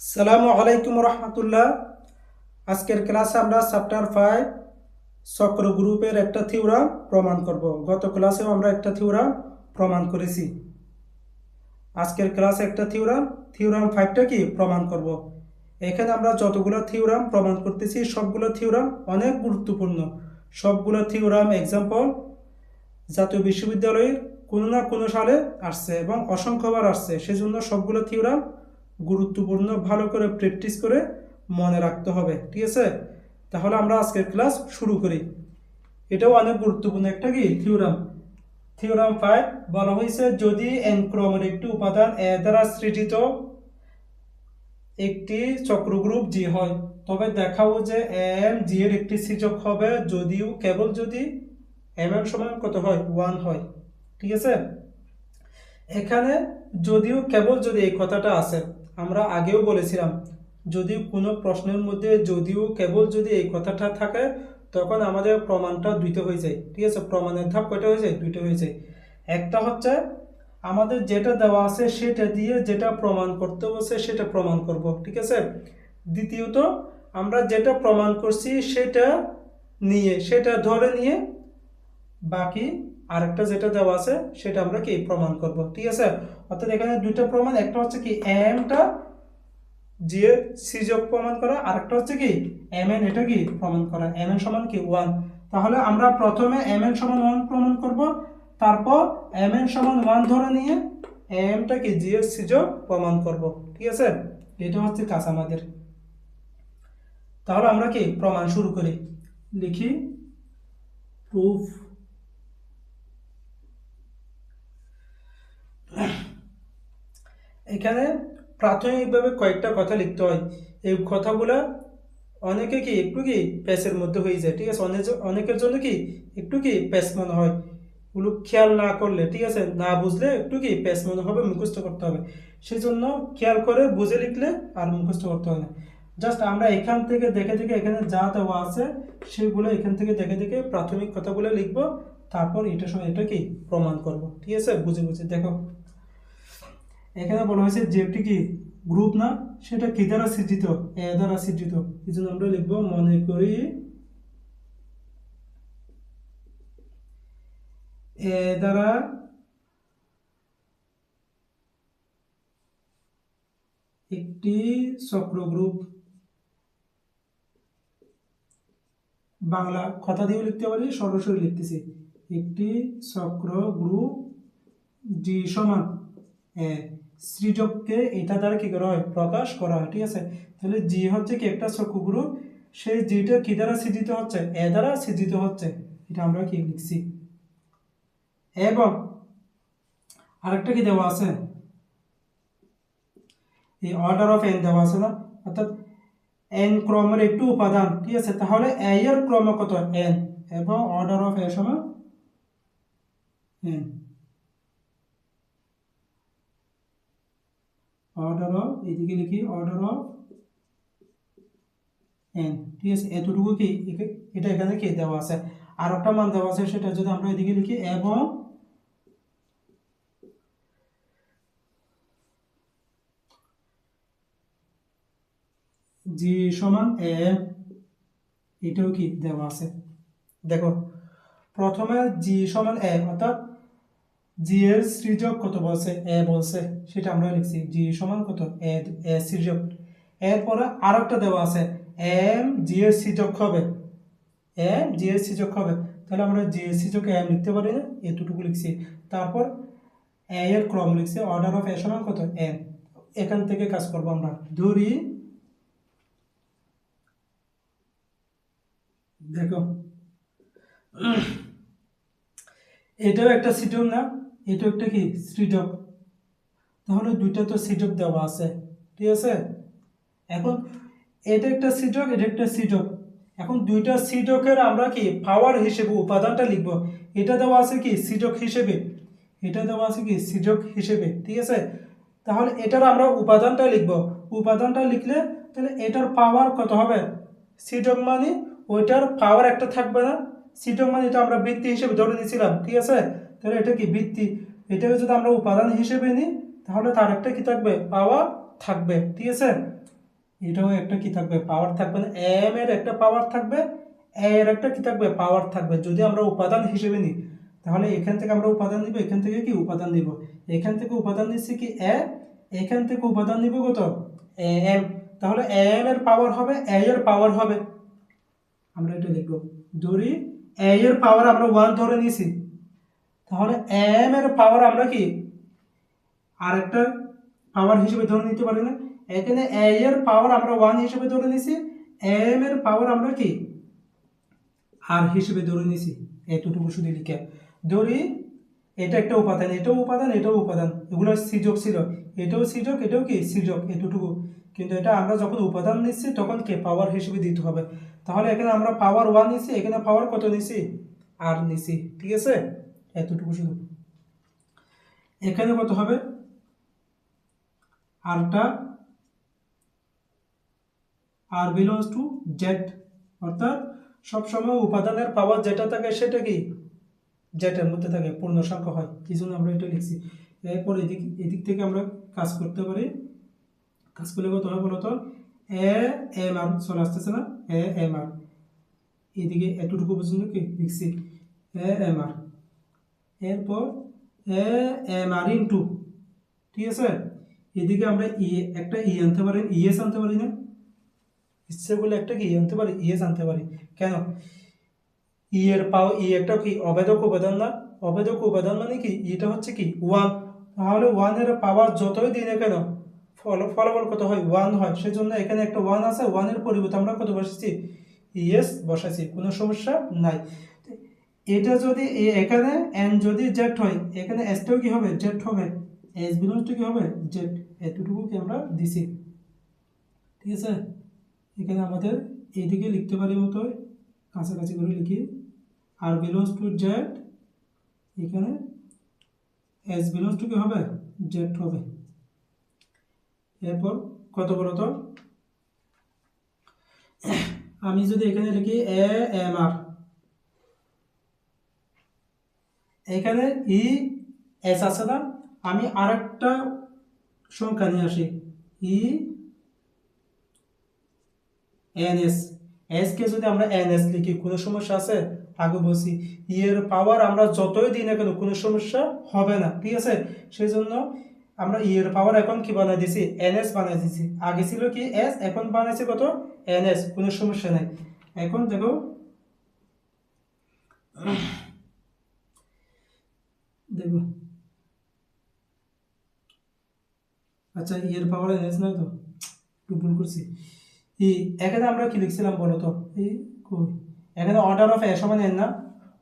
সালামু আলাইকুম রহমতুল্লাহ। আজকের ক্লাসে আমরা চ্যাপ্টার ফাইভ, চক্র গ্রুপের একটা থিওরাম প্রমাণ করব। গত ক্লাসেও আমরা একটা থিওরাম প্রমাণ করেছি। আজকের ক্লাসে একটা থিওরাম থিওরাম ফাইভটা কি প্রমাণ করব। এখানে আমরা যতগুলো থিওরাম প্রমাণ করতেছি, সবগুলো থিওরাম অনেক গুরুত্বপূর্ণ। সবগুলো থিওরাম এক্সাম্পল জাতীয় বিশ্ববিদ্যালয়ের কোনো না কোনো সালে আসছে এবং অসংখ্যবার আসছে। সেজন্য সবগুলো থিওরাম গুরুত্বপূর্ণ, ভালো করে প্র্যাকটিস করে মনে রাখতে হবে, ঠিক আছে? তাহলে আমরা আজকের ক্লাস শুরু করি। এটাও অনেক গুরুত্বপূর্ণ একটা কি? থিওরাম থিওরাম ফাইভ বলা হয়েছে, যদি এন ক্রমের একটি উপাদান এ দ্বারা সৃজিত একটি চক্রগ্রুপ জি হয়, তবে দেখাবো যে এম জি এর একটি সৃজক হবে যদিও কেবল যদি এম এর সমান কত হয়? ওয়ান হয়, ঠিক আছে? এখানে যদিও কেবল যদি এই কথাটা আছে আমরা আগেও বলেছিলাম, যদি কোনো প্রশ্নের মধ্যে যদিও কেবল যদি এই কথাটা থাকে, তখন আমাদের প্রমাণটা দুইটা হয়ে যায়, ঠিক আছে? প্রমাণের ধাপ কয়টা হয়ে যায়? দুইটা হয়ে যায়। একটা হচ্ছে, আমাদের যেটা দেওয়া আছে সেটা দিয়ে যেটা প্রমাণ করতে বসে সেটা প্রমাণ করব, ঠিক আছে? দ্বিতীয়ত, আমরা যেটা প্রমাণ করছি সেটা নিয়ে, সেটা ধরে নিয়ে বাকি আরেকটা যেটা দেওয়া আছে, সেটা আমরা কি প্রমাণ করব? ঠিক আছে? অর্থাৎ এখানে দুইটা প্রমাণ, একটা হচ্ছে কি এমটা জি এর সিজক প্রমাণ করা, আরেকটা হচ্ছে কি এম এন এটা কি প্রমাণ করা এম এন সমান কি ওয়ান তাহলে আমরা প্রথমে এম এন সমান ওয়ান প্রমাণ করব, তারপর এম এন সমান ওয়ান ধরে নিয়ে এমটা কি জি এর সিজক প্রমাণ করব। ঠিক আছে? এটা হচ্ছে কাজ আমাদের। তাহলে আমরা কি প্রমাণ শুরু করি? লিখি প্রুফ এখানে প্রাথমিকভাবে কয়েকটা কথা লিখতে হয়। এই কথাগুলো অনেকে কি একটু কি প্যাসের মধ্যে হয়ে যায়, ঠিক আছে? অনেক অনেকের জন্য কি একটু কি প্যাস মনে হয়। ওগুলো খেয়াল না করলে, ঠিক আছে? না বুঝলে একটু কি প্যাস মনে হবে, মুখস্থ করতে হবে। সেই জন্য খেয়াল করে বুঝে লিখলে আর মুখস্থ করতে হয় না। জাস্ট আমরা এখান থেকে দেখে দেখে এখানে যা দেওয়া আছে, সেগুলো এখান থেকে দেখে দেখে প্রাথমিক কথাগুলো লিখব, তারপর এটা এটা কি প্রমাণ করব, ঠিক আছে? বুঝে বুঝে দেখো। এখানে বলা হয়েছে একটি কি? গ্রুপ না? সেটা কি দ্বারা সৃজিত? এ দ্বারা সৃজিত। এই জন্য আমরা লিখব মনে করি এ দ্বারা একটি চক্র গ্রুপ বাংলা কথা দিয়েও লিখতে পারি, সরাসরি লিখতেছি। একটি চক্র গ্রুপ জি সমান এ সৃজককে এটা দ্বারা কি করা হয়? প্রকাশ করা হয়, ঠিক আছে? তাহলে জি হচ্ছে কি একটা চক্র গ্রুপ। সেই জিটা কি দ্বারা সৃজিত হচ্ছে? এ দ্বারা সৃজিত হচ্ছে। এটা আমরা কি লিখছি? এবং আরেকটা কি দেওয়া আছে? এই অর্ডার অফ এন দেওয়া আছে না? অর্থাৎ এন ক্রমের একটু উপাদান, ঠিক আছে? তাহলে এ এর ক্রম কত? এন এবং অর্ডার অফ এ সমান এন অর্ডার অফ এদিকে লিখি অর্ডার অফ এন ঠিক আছে, এতটুকু কি? এটা এখানে কি দেওয়া আছে? আর একটা মান দেওয়া আছে, সেটা যদি আমরা এদিকে লিখি, এবং জি সমান এ এটাও কি দেওয়া আছে? দেখো, প্রথমে জি সমান এ অর্থাৎ জি এর সৃজক কত বলছে? এ বলছে। সেটা আমরা লিখছি। জি সমান কত? এ এ সৃজক। এরপরে আর একটা দেওয়া আছে। এম জি এর সৃজক হবে। এম জি এর সৃজক হবে। তাহলে আমরা জি এর সৃজক এম লিখতে পারি না। এতটুকু লিখছি। তারপর এ এর ক্রম লিখছি। অর্ডার অফ এ সমান কত? এম এখান থেকে কাজ করব আমরা। ধরি। দেখো। এটাও একটা সৃজক না? এটাও একটা কি সৃজক তাহলে দুইটা তো সৃজক দেওয়া আছে, ঠিক আছে? এখন এটা একটা সৃজক এটা একটা সৃজক এখন দুইটা সৃজকের আমরা কি পাওয়ার হিসেবে উপাদানটা লিখব। এটা দেওয়া আছে কি সৃজক হিসেবে। এটা দেওয়া আছে কি সৃজক হিসেবে, ঠিক আছে? তাহলে এটার আমরা উপাদানটা লিখব। উপাদানটা লিখলে তাহলে এটার পাওয়ার কত হবে? সৃজক মানে ওইটার পাওয়ার একটা থাকবে না। সৃজক মানে এটা আমরা বৃত্তি হিসেবে ধরে নিয়েছিলাম, ঠিক আছে? তাহলে এটা কি বৃত্তি? এটাকে যদি আমরা উপাদান হিসেবে নিই, তাহলে তার একটা কি থাকবে? পাওয়ার থাকবে। ঠিক আছে? এটাও একটা কি থাকবে? পাওয়ার থাকবে না। এম এর একটা পাওয়ার থাকবে। এ এর একটা কি থাকবে? পাওয়ার থাকবে। যদি আমরা উপাদান হিসেবে নিই, তাহলে এখান থেকে আমরা উপাদান নিব। এখান থেকে কি উপাদান নিব? এখান থেকে উপাদান নিচ্ছি কি এ এখান থেকে উপাদান নিব কত? এম তাহলে এম এর পাওয়ার হবে এ এর পাওয়ার হবে। আমরা এটা লিখব। ধরি এ এর পাওয়ার আমরা ওয়ান ধরে নিয়েছি। তাহলে এম এর পাওয়ার আমরা কি? আরেকটা পাওয়ার হিসেবে ধরে নিতে পারি না। এখানে এ এর পাওয়ার আমরা ওয়ান হিসেবে ধরে নিছি। এম এর পাওয়ার আমরা কি? আর হিসেবে ধরে নিছি। এতটুকু শুধু লিখে। ধরি, এটা একটা উপাদান, এটাও উপাদান এটাও উপাদান। এগুলো সিজক ছিল। এটাও সিজক, এটাও কি? সিজক, এতটুকু। কিন্তু এটা আমরা যখন উপাদান নিচ্ছি, তখন কে? পাওয়ার হিসেবে দিতে হবে। তাহলে এখানে আমরা পাওয়ার ওয়ান নিছি এখানে পাওয়ার কত নিছি আর নিছি ঠিক আছে? এতটুকু শুধু। এখানে কত হবে? আরটা আর বিলংস টু জেড অর্থাৎ সবসময় উপাদানের পাওয়ার যেটা থাকে সেটা কি? জেটের মধ্যে থাকে, পূর্ণ সংখ্যা হয়। এই জন্য আমরা এটা লিখছি। এরপর এদিক এদিক থেকে আমরা কাজ করতে পারি। কাজ করলে কত হয় বলতো এ এম আর চলে আসতেছে না? এ এম আর এদিকে এতটুকু পর্যন্ত কি? লিখছি। এ এম আর এরপর A M R in two. ঠিক আছে? এদিকে আমরা ই একটা ই আনতে পারি ইএস আনতে পারি না? ইচ্ছে করলে একটা কি আনতে পারি ইএস আনতে পারি। কেন? ই এর পাও ই একটা কি অবেদক উপাদান না? অবেদক উপাদান মানে কি? এটা হচ্ছে কি? ওয়ান। তাহলে ওয়ানের পাওয়ার যতই দিই না কেন, ফল, ফলাফল কত হয়? ওয়ান হয়। সেজন্য এখানে একটা ওয়ান আছে, ওয়ানের পরিবর্তে আমরা কত বসেছি? ইএস বসাইছি। কোনো সমস্যা নাই। এটা যদি এখানে এন যদি জেড হয়, এখানে এসটাও কি হবে? জেড হবে। এস বিলংস কি হবে? জেড এতটুকু কি আমরা দিছি। ঠিক আছে? এখানে আমাদের এইদিকে লিখতে পারি মতো কাছাকাছি করে লিখি। আর বিলংস টু জেড এখানে এস বিলংস টু কি হবে? জেড হবে। এরপর কত বলো তো? আমি যদি এখানে লিখি এ এম আর এখানে ই, এস আছে না? আমি আর একটা সংখ্যা নিয়ে আসি। E, N S. S K যদি আমরা এন এস লিখি, কোনো সমস্যা আছে? আগে বলছি, ই এর পাওয়ার আমরা যতই দিই না কেন, কোনো সমস্যা হবে না, ঠিক আছে? সেই জন্য আমরা ই এর পাওয়ার এখন কি বানাই দিছি? এন এস বানাই দিছি। আগে ছিল কি এস, এখন বানাইছে কত? এন এস, কোনো সমস্যা নাই। এখন দেখো দেখো আচ্ছা ই এর পাওয়ার এস নাই তো একটু ভুল করছি ই এখানে আমরা কি লিখছিলাম বলো তো এই এখানে অর্ডার অফ এ সমান এন না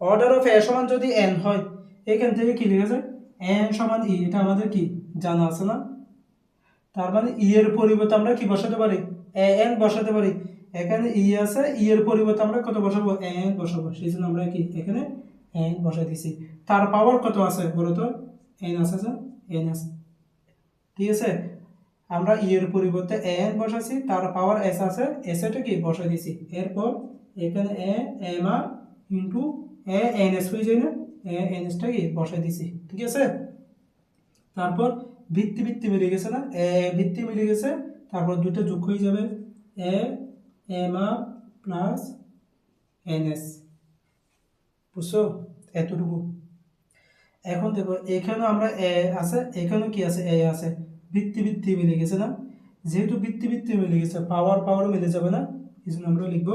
অর্ডার অফ এ সমান যদি এন হয় এখান থেকে কি লিখেছে এন সমান ই এটা আমাদের কি জানা আছে না তার মানে ই এর পরিবর্তে আমরা কি বসাতে পারি এ এন বসাতে পারি এখানে ই আছে ই এর পরিবর্তে আমরা কত বসাবো এন বসাবো সেই জন্য আমরা কি এখানে এন বসাই দিছি। তার পাওয়ার কত আছে বলো তো? এন আছে স্যার এন আছে। ঠিক আছে? আমরা ই এর পরিবর্তে এন বসাইছি, তার পাওয়ার এস আছে। এস এটা কি? বসাই দিছি। এরপর এখানে A M R into A N S হয়ে যায় না? এ এন এসটা কি? বসাই দিছি। ঠিক আছে? তারপর ভিত্তি ভিত্তি মিলে গেছে না? এ ভিত্তি মিলে গেছে। তারপর দুটো যোগ হয়ে যাবে। A M R plus N S বুঝছ? এতটুকু। এখন দেখো এখানে আমরা এ আছে, এখানেও কি আছে? এ আছে। ভিত্তি ভিত্তি মিলে গেছে না? যেহেতু ভিত্তি ভিত্তি মিলে গেছে পাওয়ার পাওয়ার মিলে যাবে না, এই জন্য আমরা লিখব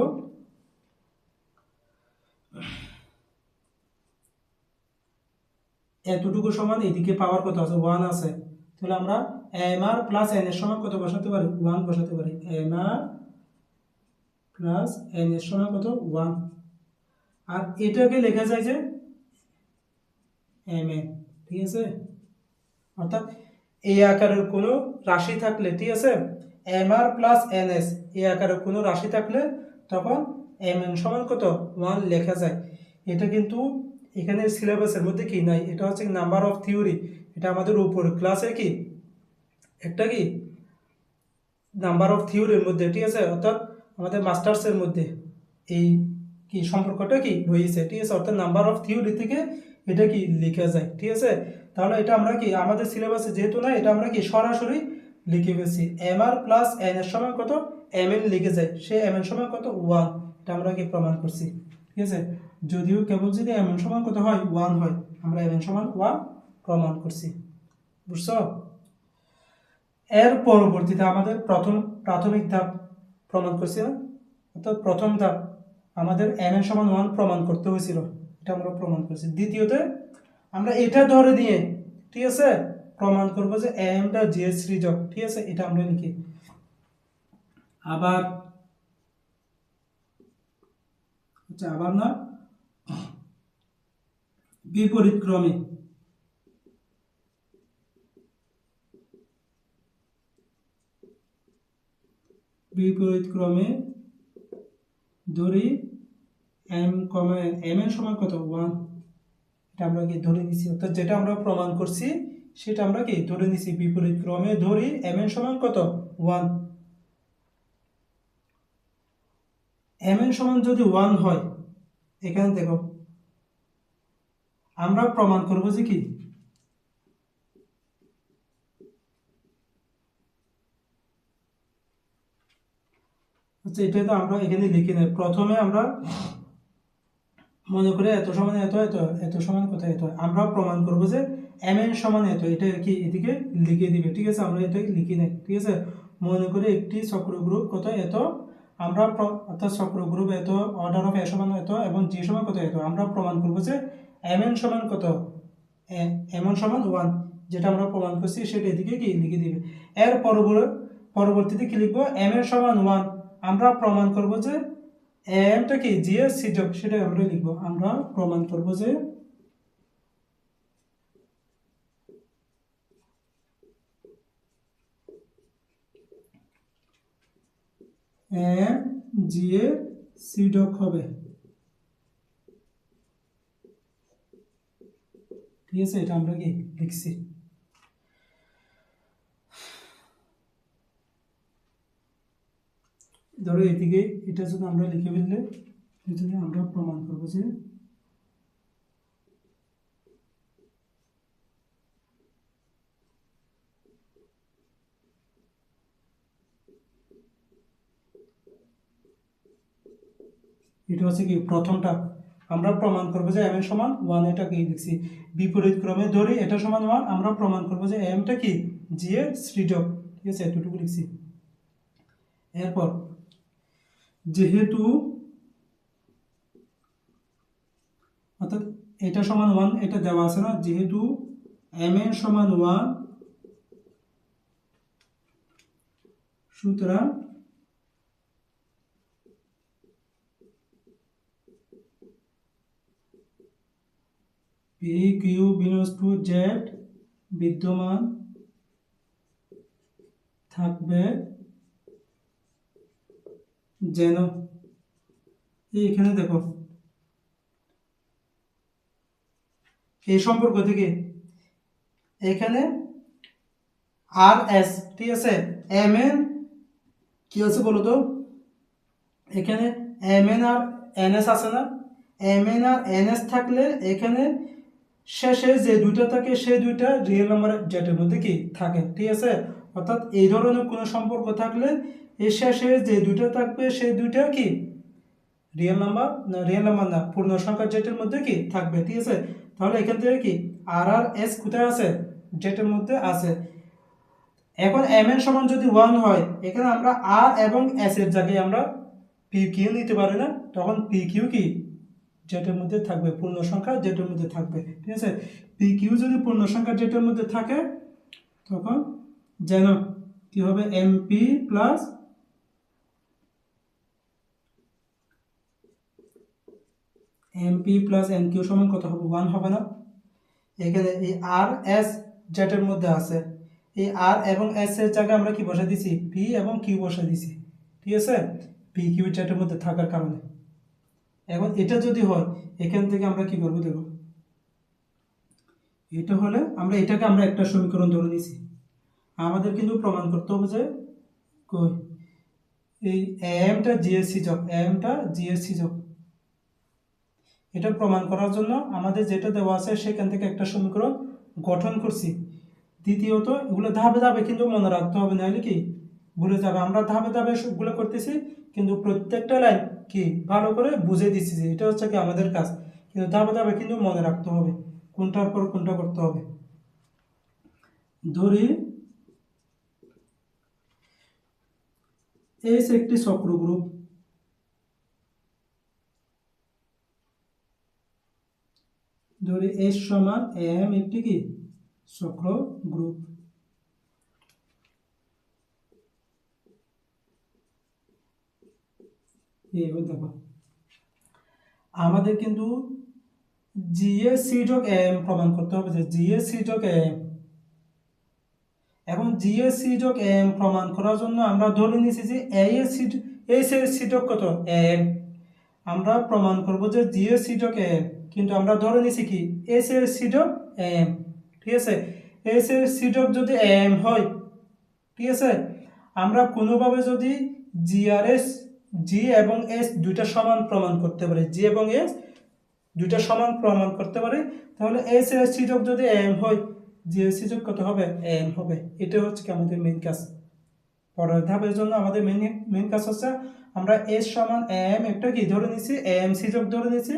এতটুকু সমান এদিকে পাওয়ার কত আছে? ওয়ান আছে। তাহলে আমরা এম আর প্লাস এন এর সমান কত বসাতে পারি? ওয়ান বসাতে পারি। এম আর প্লাস এন এর সমান কত? ওয়ান আর এটাকে লেখা যায় যে এম এ ঠিক আছে? অর্থাৎ এই আকারের কোনো রাশি থাকলে, ঠিক আছে? M R plus N S এই আকারের কোনো রাশি থাকলে তখন এম এন সমান কত? ওয়ান লেখা যায়। এটা কিন্তু এখানে সিলেবাসের মধ্যে কি? নাই। এটা হচ্ছে নাম্বার অফ থিওরি এটা আমাদের উপর ক্লাসে কি? একটা কি? নাম্বার অফ থিওরির মধ্যে, ঠিক আছে? অর্থাৎ আমাদের মাস্টার্সের মধ্যে এই কি সম্পর্কটা কি? রয়েছে, ঠিক আছে? অর্থাৎ নাম্বার অফ থিওরি থেকে এটা কি লিখে যায়, ঠিক আছে? তাহলে এটা আমরা কি, আমাদের সিলেবাসে যেহেতু না এটা আমরা কি সরাসরি লিখে ফেলছি। এম আর প্লাস এন এর সময় কত? এম এন লিখে যায়। সে এম এন সময় কত? ওয়ান এটা আমরা কি প্রমাণ করছি, ঠিক আছে? যদিও কেবল যদি এম এন সমান কত হয়? ওয়ান হয়। আমরা এম এন সমান ওয়ান প্রমাণ করছি, বুঝছ? এর পরবর্তীতে আমাদের প্রথম প্রাথমিক ধাপ প্রমাণ করছি না? অর্থাৎ প্রথম ধাপ আমাদের এম সমান ওয়ান প্রমাণ করতে হয়েছিল। এটা আমরা প্রমাণ করছি। দ্বিতীয়তে, আমরা এটা ধরে দিয়ে, ঠিক আছে? প্রমাণ করব যে এমটা যে সৃজক, ঠিক আছে? এটা আমরা লিখি। আবার আচ্ছা আবার না? বিপরীত ক্রমে বিপরীত ক্রমে ধরি এম কমে এম এর সমান কত? ওয়ান এটা আমরা কি ধরে নিছি? অর্থাৎ যেটা আমরা প্রমাণ করছি, সেটা আমরা কি ধরে নিছি? বিপরীত ক্রমে ধরি এম এর সমান কত? ওয়ান এম এর সমান যদি ওয়ান হয়, এখানে দেখো, আমরা প্রমাণ করব যে কি? আচ্ছা এটা তো আমরা এখানে লিখি নাই। প্রথমে আমরা মনে করে এত সমান এত এত এত সমান কোথায়, এত আমরা প্রমাণ করব যে এম এন সমান এত, এটা কি এদিকে লিখে দিবে, ঠিক আছে? আমরা এটা লিখি নাই, ঠিক আছে? মনে করে একটি চক্র গ্রুপ কত এত? আমরা অর্থাৎ চক্র গ্রুপ এত অর্ডার অফ এ সমান এত এবং জি সমান কত এত? আমরা প্রমাণ করব যে এম এন সমান কত? এম এন সমান ওয়ান যেটা আমরা প্রমাণ করছি, সেটা এদিকে কি লিখে দিবে? এর পরবর্তী পরবর্তীতে কি লিখব? এম এর সমান ওয়ান আমরা প্রমাণ করব যে এমটা কি? জি এর সেটা আমরা লিখব। আমরা প্রমাণ করব যে এম জি এর সৃজক হবে। ঠিক আছে, এটা আমরা কি লিখছি? ধরো এদিকে এটা যদি আমরা লিখে ফেললে এটাকে আমরা প্রমাণ করব যে এটা হচ্ছে কি, প্রথমটা আমরা প্রমাণ করব যে এম এর সমান ওয়ান এটা কি লিখছি? বিপরীত ক্রমে ধরে এটা সমান ওয়ান আমরা প্রমাণ করব যে এমটা কি? জি এর সৃজক। ঠিক আছে, এতটুকু লিখছি। এরপর যেহেতু অর্থাৎ এটা সমান ওয়ান এটা দেওয়া আছে না? যেহেতু এম এর সমান ওয়ান সুতরাং পি কিউ বিনস বিদ্যমান থাকবে যেন এখানে দেখো। এই সম্পর্ক থেকে এখানে আর এস, ঠিক আছে? এম এন, কি আছে বলো তো? এখানে M N R N S আছে না? M N R N S থাকলে এখানে শেষে যে দুইটা থাকে, সেই দুইটা রিয়েল নাম্বার জেটের মধ্যে কি? থাকে, ঠিক আছে? অর্থাৎ এই ধরনের কোনো সম্পর্ক থাকলে এর শেষে যে দুইটা থাকবে, সেই দুইটা কি? রিয়েল নাম্বার না রিয়েল নাম্বার না, পূর্ণ সংখ্যা জেটের মধ্যে কি? থাকবে, ঠিক আছে? তাহলে এখান থেকে কি? আর আর এস কোথায় আছে? জেটের মধ্যে আছে। এখন এম এন সমান যদি ওয়ান হয়, এখানে আমরা আর এবং এস এর জায়গায় আমরা পি কিউ নিতে পারি না। তখন পি কিউ কি? জেটের মধ্যে থাকবে, পূর্ণ সংখ্যা জেটের মধ্যে থাকবে, ঠিক আছে? পি কিউ যদি পূর্ণ সংখ্যা জেটের মধ্যে থাকে, তখন যেন কি হবে? M P plus M P plus N Q সমান কত হবে? ওয়ান হবে না। এখানে এই আর এস জেটের মধ্যে আছে। এই আর এবং এস এর জায়গায় আমরা কি বসে দিছি? পি এবং কিউ বসে দিছি। ঠিক আছে? পি কিউ জেটের মধ্যে থাকার কারণে। এখন এটা যদি হয়, এখান থেকে আমরা কি করব দেখো? এটা হলে আমরা, এটাকে আমরা একটা সমীকরণ ধরে নিছি। আমাদের কিন্তু প্রমাণ করতে হবে যে কই? এই এমটা জিএসসি যোগ এমটা জিএসসি যোগ। এটা প্রমাণ করার জন্য আমাদের যেটা দেওয়া আছে সেখান থেকে একটা সমীকরণ গঠন করছি। দ্বিতীয়ত, এগুলো ধাপে ধাপে কিন্তু মনে রাখতে হবে, নাহলে কি? ভুলে যাবে। আমরা ধাপে ধাপে সবগুলো করতেছি, কিন্তু প্রত্যেকটা লাইন কি? ভালো করে বুঝে দিচ্ছি যে এটা হচ্ছে কি আমাদের কাজ। কিন্তু ধাপে ধাপে কিন্তু মনে রাখতে হবে, কোনটার পর কোনটা করতে হবে। ধরি, এস একটি চক্র গ্রুপ ধরি এস সমান এম একটি কি? চক্র গ্রুপ দেখো। আমাদের কিন্তু জিএ সিডক এম প্রমাণ করতে হবে যে জিএ সিডক এম এখন জিএ সিডক এম প্রমাণ করার জন্য আমরা ধরে নিয়েছি যে এ এর সিড এস সিডক কত এম আমরা প্রমাণ করব যে জিএ সিডক এম কিন্তু আমরা ধরে নিয়েছি কি? এস এর সিডক এম ঠিক আছে? এস এর সিডক যদি এম হয়, ঠিক আছে? আমরা কোনোভাবে যদি জিআরএস জি এবং এস দুইটা সমান প্রমাণ করতে পারি জি এবং এস দুইটা সমান প্রমাণ করতে পারি, তাহলে এস এর সিডক যদি এম হয় জি এর সিডক কত হবে? এম হবে। এটা হচ্ছে কি আমাদের মেন কাজ। পরের ধাপের জন্য আমাদের মেন মেন কাজ হচ্ছে আমরা এস সমান এম একটা কি? ধরে নিছি এম সিজক ধরে নিছি।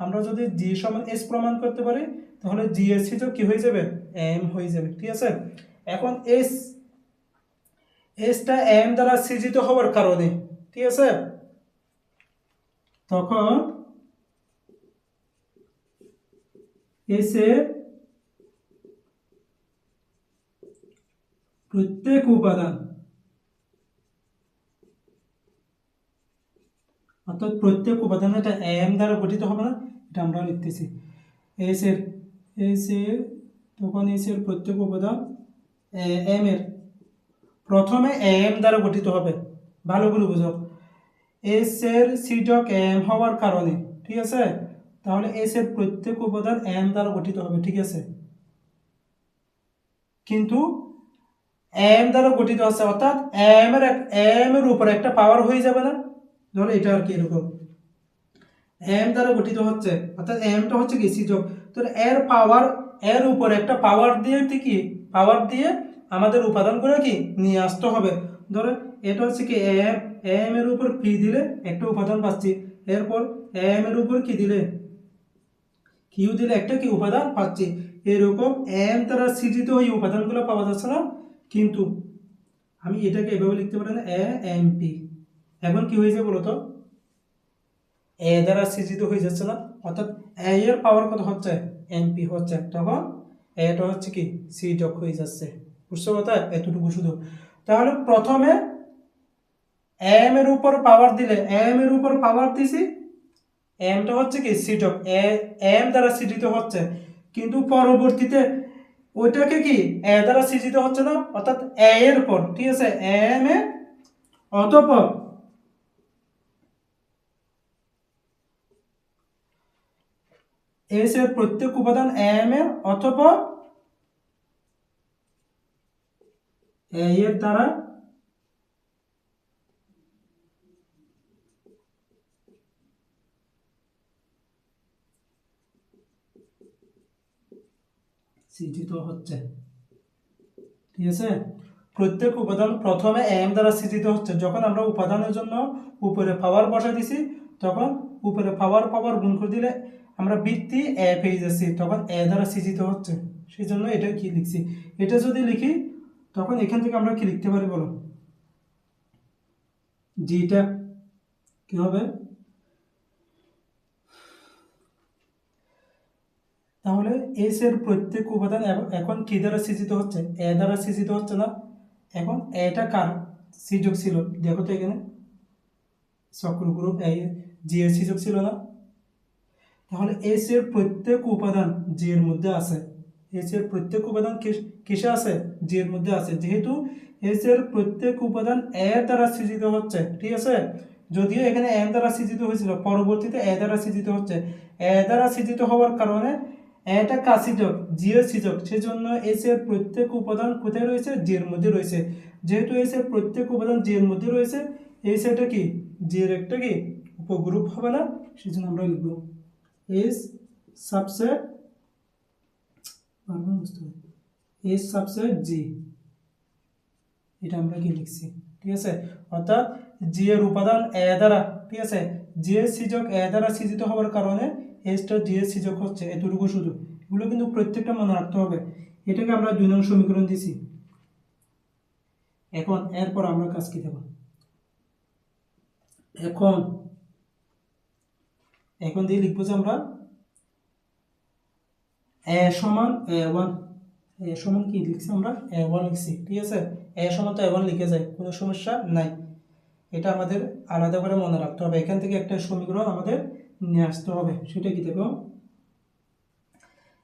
আমরা যদি জি সমান এস প্রমাণ করতে পারি, তাহলে জি এর সিজক কি হয়ে যাবে? এম হয়ে যাবে, ঠিক আছে? এখন এস এসটা এম দ্বারা সৃজিত হওয়ার কারণে, ঠিক আছে? তখন এসের প্রত্যেক উপাদান অর্থাৎ প্রত্যেক উপাদান এটা এম দ্বারা গঠিত হবে না, এটা আমরা লিখতেছি। এস এর এস এর, তখন এস এর প্রত্যেক উপাদান এম এর। প্রথমে এম দ্বারা গঠিত হবে। ভালো করে বুঝো। এস এর সিডক এম হওয়ার কারণে, ঠিক আছে? তাহলে এস এর প্রত্যেক উপাদান এম দ্বারা গঠিত হবে, ঠিক আছে? কিন্তু এম দ্বারা গঠিত আছে, অর্থাৎ এম এর এম এর উপর একটা পাওয়ার হয়ে যাবে না। ধরো এটা আর কি এরকম? এম দ্বারা গঠিত হচ্ছে, অর্থাৎ এমটা হচ্ছে কি সিজক। তো এর পাওয়ার এর উপর একটা পাওয়ার দিয়ে কি? পাওয়ার দিয়ে আমাদের উপাদানগুলো কি? নিয়ে আসতে হবে। ধরো, এটা হচ্ছে কি এম এম এর উপর পি দিলে একটা উপাদান পাচ্ছি। এরপর এম এর উপর কি দিলে? কিউ দিলে একটা কি উপাদান পাচ্ছি। এরকম এম দ্বারা সৃজিত ওই উপাদানগুলো পাওয়া যাচ্ছে না। কিন্তু আমি এটাকে এভাবে লিখতে পারি না এ এম পি এখন কি হয়েছে বলো তো? এ দ্বারা সৃজিত হয়ে যাচ্ছে না? অর্থাৎ এ এর পাওয়ার কত হচ্ছে? এমপি হচ্ছে। তখন এটা হচ্ছে কি? সি ডক হয়ে যাচ্ছে। বুঝছ কথা? এতটুকু শুধু। তাহলে প্রথমে এম এর উপর পাওয়ার দিলে এম এর উপর পাওয়ার দিছি এমটা হচ্ছে কি? সিডক এম দ্বারা সৃজিত হচ্ছে। কিন্তু পরবর্তীতে ওইটাকে কি? এ দ্বারা সৃজিত হচ্ছে না? অর্থাৎ এ এর পর ঠিক আছে? এম এ অতপর এস এর প্রত্যেক উপাদান এম এর অথবা এ এর দ্বারা সৃজিত হচ্ছে। ঠিক আছে? প্রত্যেক উপাদান প্রথমে এম দ্বারা সৃজিত হচ্ছে। যখন আমরা উপাদানের জন্য উপরে পাওয়ার বসাই দিছি, তখন উপরে পাওয়ার পাওয়ার গুণ করে দিলে আমরা বৃত্তি এ পেয়ে যাচ্ছি, তখন এ দ্বারা সৃজিত হচ্ছে। সেই জন্য এটা কি লিখছি? এটা যদি লিখি, তখন এখান থেকে আমরা কি লিখতে পারি বলো? জিটা কি হবে? তাহলে এস এর প্রত্যেক উপাদান এখন কি দ্বারা সৃজিত হচ্ছে? এ দ্বারা সৃজিত হচ্ছে না। এখন এটা কার? সৃজক ছিল। দেখো তো এখানে। চক্র গ্রুপ এ জি এর সৃজক ছিল না। তাহলে এস এর প্রত্যেক উপাদান জি এর মধ্যে আছে। এস এর প্রত্যেক উপাদান কিস- আছে? জি এর মধ্যে আছে। যেহেতু এস এর প্রত্যেক উপাদান এ দ্বারা সৃজিত হচ্ছে, ঠিক আছে? যদিও এখানে এম দ্বারা সৃজিত হয়েছিল, পরবর্তীতে এ দ্বারা সৃজিত হচ্ছে। এ দ্বারা সৃজিত হওয়ার কারণে এটা কাসিজক জি এর সৃজক সেজন্য এস এর প্রত্যেক উপাদান কোথায় রয়েছে? জি এর মধ্যে রয়েছে। যেহেতু এস এর প্রত্যেক উপাদান জি এর মধ্যে রয়েছে, এই সেটা কি? জি এর একটা কি? উপগ্রুপ হবে না, সেজন্য আমরা লিখব এস সাবসেট বারবার বুঝতে হবে এস সাবসেট জি এটা আমরা কি লিখছি? ঠিক আছে? অর্থাৎ জি এর উপাদান এ দ্বারা, ঠিক আছে? জি এর সিজক এ দ্বারা সিজিত হওয়ার কারণে এসটা জি এর সিজক হচ্ছে, এতটুকু শুধু। এগুলো কিন্তু প্রত্যেকটা মনে রাখতে হবে। এটাকে আমরা দুই নং সমীকরণ দিছি। এখন এরপর আমরা কাজ কি দেব? এখন এখন দিয়ে লিখব যে আমরা এ সমান এ ওয়ান, এ সমান কি লিখছি আমরা? এ ওয়ান লিখছি, ঠিক আছে? এ সমান তো এ ওয়ান লিখে যায়, কোনো সমস্যা নাই। এটা আমাদের আলাদা করে মনে রাখতে হবে, এখান থেকে একটা সমীকরণ আমাদের নিয়ে আসতে হবে, সেটা কি দেখো?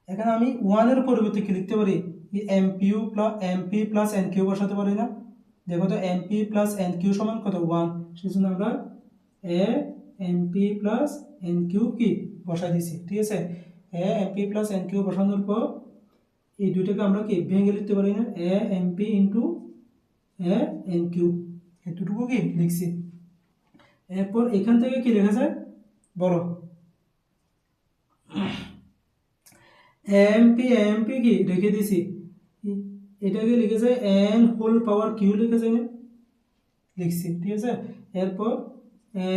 এখানে আমি ওয়ানের পরিবর্তে কি লিখতে পারি? M P plus M P plus N Q বসাতে পারি না। দেখো তো M P plus N Q সমান কত? ওয়ান সেই জন্য আমরা A M P plus N Q কি বসাই দিছি, ঠিক আছে? A M P plus N Q বসানোর পর এই দুইটাকে আমরা কি ভেঙে লিখতে পারি না? A M P into A, N Q এতটুকু কি লিখছি? এরপর এখান থেকে কি লেখা যায়? বলো। এম পি কি রেখে দিছি। এটাকে লিখে যায় এন হোল পাওয়ার কিউ লিখে যায় লিখছি, ঠিক আছে? এরপর এ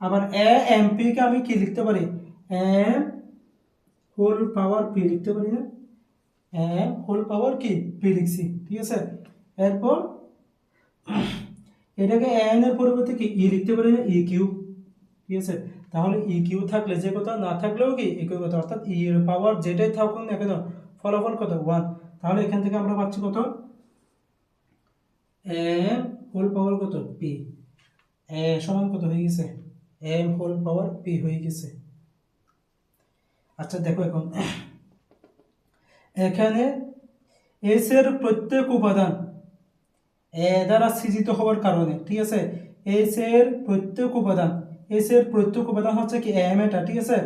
আবার এ এম কে আমি কি লিখতে পারি? এম হোল পাওয়ার পি লিখতে পারি না। এম হোল পাওয়ার কি? পি লিখছি, ঠিক আছে? এরপর এটাকে এন এর পরিবর্তে কি? ই লিখতে পারি না, ই কিউ, ঠিক আছে? তাহলে ই কিউ থাকলে যে কথা, না থাকলেও কি? একই কথা, অর্থাৎ ই এর পাওয়ার যেটাই থাকুক না কেন, ফলাফল কত? ওয়ান। তাহলে এখান থেকে আমরা পাচ্ছি কত? এম হোল পাওয়ার কত? পি। এ সমান কত হয়ে গেছে? এম হোল পাওয়ার পি হয়ে গেছে। আচ্ছা দেখো এখন। এখানে এস এর প্রত্যেক উপাদান এ দ্বারা সৃজিত হওয়ার কারণে, ঠিক আছে? এস এর প্রত্যেক উপাদান এস এর প্রত্যেক উপাদান হচ্ছে কি এম এটা ঠিক আছে?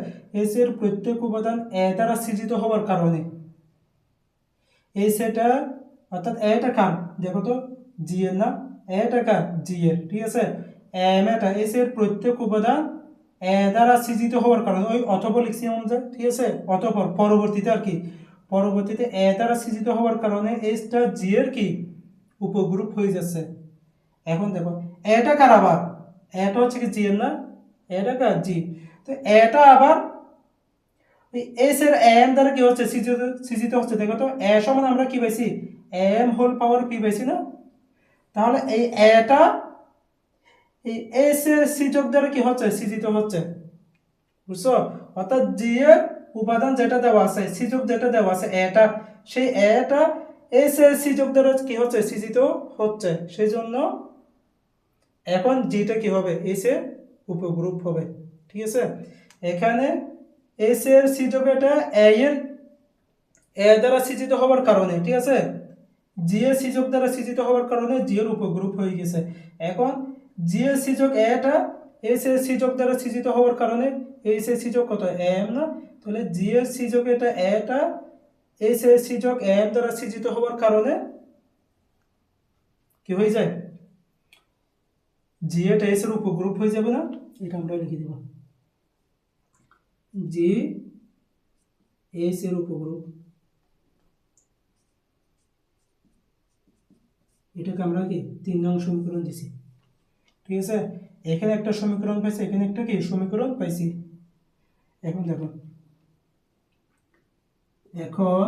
এস এর প্রত্যেক উপাদান এ দ্বারা সৃজিত হওয়ার কারণে। এই সেটা অর্থাৎ এটা কার? দেখো তো জি এর না এটা কার? জি এর, ঠিক আছে? এম এটা এস এর প্রত্যেক উপাদান দ্বারা সৃজিত হওয়ার কারণে, ওই অথবা লিখছি অনুযায়ী ঠিক আছে? অতপর, পরবর্তীতে আর কি? পরবর্তীতে এ দ্বারা সৃজিত হওয়ার কারণে এসটা জি এর কি? উপগ্রুপ হয়ে যাচ্ছে। এখন দেখো, এটা কার আবার? এটা হচ্ছে কি জি এর না? এটা কার? জি। তো এটা আবার এস এর এম দ্বারা কি হচ্ছে? সৃজিত সৃজিত হচ্ছে। দেখো তো, এ সমান আমরা কি পাইছি? এম হোল পাওয়ার পি পাইছি না? তাহলে এই এটা এই এস এর সৃজক দ্বারা কি হচ্ছে? সৃজিত হচ্ছে। বুঝছ? অর্থাৎ জি এর উপাদান যেটা দেওয়া আছে সৃজক যেটা দেওয়া আছে এটা সেই এটা এস এর সৃজক দ্বারা কি হচ্ছে? সৃজিত হচ্ছে। সেই জন্য এখন জিটা কি হবে? এস এর উপগ্রুপ হবে। ঠিক আছে? এখানে এস এর সৃজক এটা এ এর এ দ্বারা সৃজিত হওয়ার কারণে, ঠিক আছে? জি এর সৃজক দ্বারা সৃজিত হওয়ার কারণে জি এর উপগ্রুপ হয়ে গেছে। এখন জি এর সৃজক এটা এস এর সৃজক দ্বারা সৃজিত হওয়ার কারণে এস এর সৃজক কত? এম না? তাহলে জি এর সৃজক এটা এটা এস এর সৃজক এম দ্বারা সৃজিত হওয়ার কারণে কি হয়ে যায়? জি এটা এস এর উপগ্রুপ হয়ে যাবে না? এটা আমরা লিখে দেব। জি এস এর উপগ্রুপ এটাকে আমরা কি? তিন নং সমীকরণ দিছি। ঠিক আছে? এখানে একটা সমীকরণ পাইছি, এখানে একটা কি? সমীকরণ পাইছি। এখন দেখো। এখন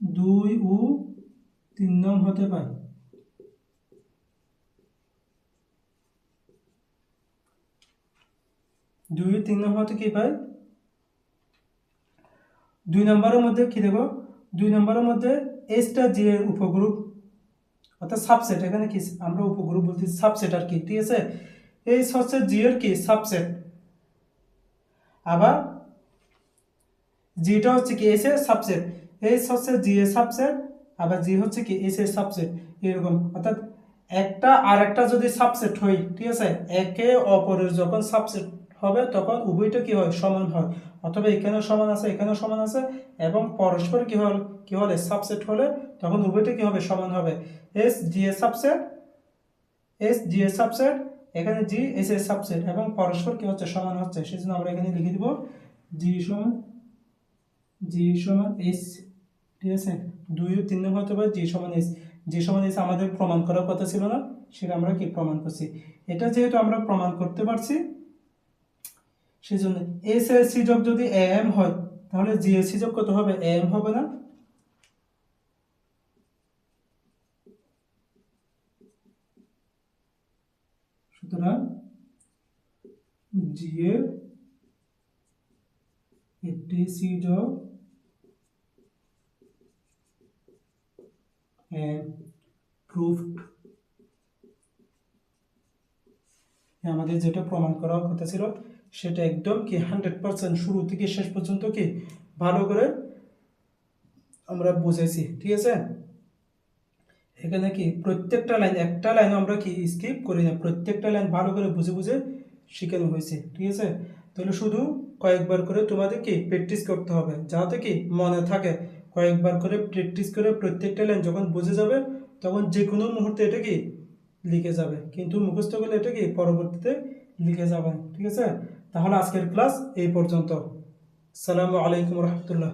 দুই ও তিন নং হতে পায় দুই তিন নম্বর হতে কি পাই দুই নম্বরের মধ্যে কি দেবো দুই নম্বরের মধ্যে এসটা জি এর উপগ্রুপ। অর্থাৎ সাবসেট এখানে কি আমরা উপগ্রুপ বলছি সাবসেট আর কি, ঠিক আছে? এই হচ্ছে জি এর কি? সাবসেট আবার জিটা হচ্ছে কি এস এর সাবসেট এস হচ্ছে জি এর সাবসেট আবার জি হচ্ছে কি এস এর সাবসেট এরকম। অর্থাৎ একটা আর একটা যদি সাবসেট হয়, ঠিক আছে? একে অপরের যখন সাবসেট হবে, তখন উভয়টা কি হয়? সমান হয়। অথবা এখানেও সমান আছে, এখানেও সমান আছে এবং পরস্পর কি হল? কি হলে? সাবসেট হলে তখন উভয়টা কি হবে? সমান হবে। এস জি এর সাবসেট এস জি এর সাবসেট এখানে জি এস এর সাবসেট এবং পরস্পর কি হচ্ছে? সমান হচ্ছে। সেই জন্য আমরা এখানে লিখে দিব জি সমান জি সমান এস ঠিক আছে? দুই তিন হতে পারে জি সমান এস জি সমান এস আমাদের প্রমাণ করার কথা ছিল না, সেটা আমরা কি প্রমাণ করছি? এটা যেহেতু আমরা প্রমাণ করতে পারছি সেই জন্য এস এর সিজক যদি এম হয়, তাহলে জি এর সিজক কত হবে? এম হবে না? সুতরাং জি এর একটি সিজক আমাদের যেটা প্রমাণ করার কথা ছিল সেটা একদম কি হান্ড্রেড পার্সেন্ট শুরু থেকে শেষ পর্যন্ত কি ভালো করে আমরা বুঝেছি, ঠিক আছে? এখানে কি প্রত্যেকটা লাইন একটা লাইন আমরা কি স্কিপ করি না, প্রত্যেকটা লাইন ভালো করে বুঝে বুঝে শেখানো হয়েছে, ঠিক আছে? তাহলে শুধু কয়েকবার করে তোমাদের কি প্র্যাকটিস করতে হবে, যাতে কি মনে থাকে। কয়েকবার করে প্র্যাকটিস করে প্রত্যেকটা লাইন যখন বুঝে যাবে, তখন যে কোনো মুহূর্তে এটা কি লিখে যাবে, কিন্তু মুখস্থ করলে এটা কি পরবর্তীতে লিখে যাবে, ঠিক আছে? তাহলে আজকের ক্লাস এই পর্যন্ত। সালামু আলাইকুম রহমতুল্লাহ।